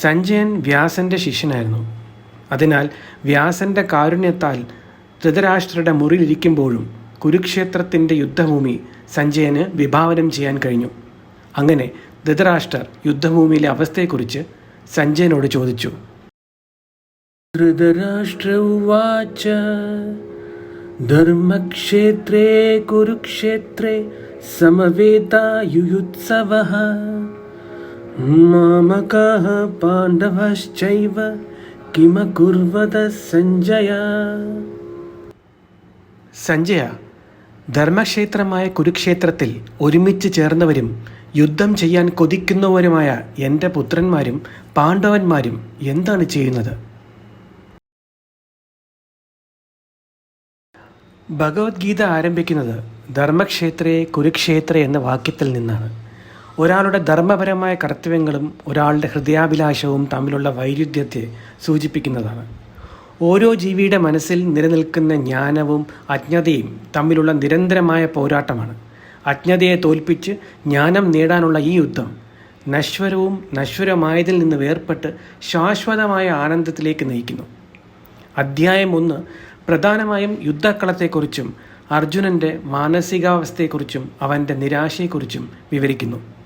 സഞ്ജയൻ വ്യാസന്റെ ശിഷ്യനായിരുന്നു. അതിനാൽ വ്യാസന്റെ കാരുണ്യത്താൽ ധൃതരാഷ്ട്രയുടെ മുറിയിലിരിക്കുമ്പോഴും കുരുക്ഷേത്രത്തിന്റെ യുദ്ധഭൂമി സഞ്ജയന് വിഭാവനം ചെയ്യാൻ കഴിഞ്ഞു. അങ്ങനെ ധൃതരാഷ്ട്രർ യുദ്ധഭൂമിയിലെ അവസ്ഥയെക്കുറിച്ച് സഞ്ജയനോട് ചോദിച്ചു. ധൃതരാഷ്ട്ര ഉവാച ധർമ്മക്ഷേത്രേ കുരുക്ഷേത്രേ സമവേതായുയുത്സവ. മാമകാः പാണ്ഡവശ്ചൈവ കിമകുർവത സഞ്ജയ സഞ്ജയ ധർമ്മക്ഷേത്രമായ കുരുക്ഷേത്രത്തിൽ ഒരുമിച്ച് ചേർന്നവരും യുദ്ധം ചെയ്യാൻ കൊതിക്കുന്നവരുമായ എന്റെ പുത്രന്മാരും പാണ്ഡവന്മാരും എന്താണ് ചെയ്യുന്നത്? ഭഗവത്ഗീത ആരംഭിക്കുന്നത് ധർമ്മക്ഷേത്രേ കുരുക്ഷേത്രേ എന്ന വാക്യത്തിൽ നിന്നാണ്. ഒരാളുടെ ധർമ്മപരമായ കർത്തവ്യങ്ങളും ഒരാളുടെ ഹൃദയാഭിലാഷവും തമ്മിലുള്ള വൈരുദ്ധ്യത്തെ സൂചിപ്പിക്കുന്നതാണ്. ഓരോ ജീവിയുടെ മനസ്സിൽ നിലനിൽക്കുന്ന ജ്ഞാനവും അജ്ഞതയും തമ്മിലുള്ള നിരന്തരമായ പോരാട്ടമാണ്. അജ്ഞതയെ തോൽപ്പിച്ച് ജ്ഞാനം നേടാനുള്ള ഈ യുദ്ധം നശ്വരവും നശ്വരമായതിൽ നിന്ന് വേർപെട്ട് ശാശ്വതമായ ആനന്ദത്തിലേക്ക് നയിക്കുന്നു. അധ്യായം ഒന്ന്. പ്രധാനമായും യുദ്ധക്കളത്തെക്കുറിച്ചും അർജുനന്റെ മാനസികാവസ്ഥയെക്കുറിച്ചും അവന്റെ നിരാശയെക്കുറിച്ചും വിവരിക്കുന്നു.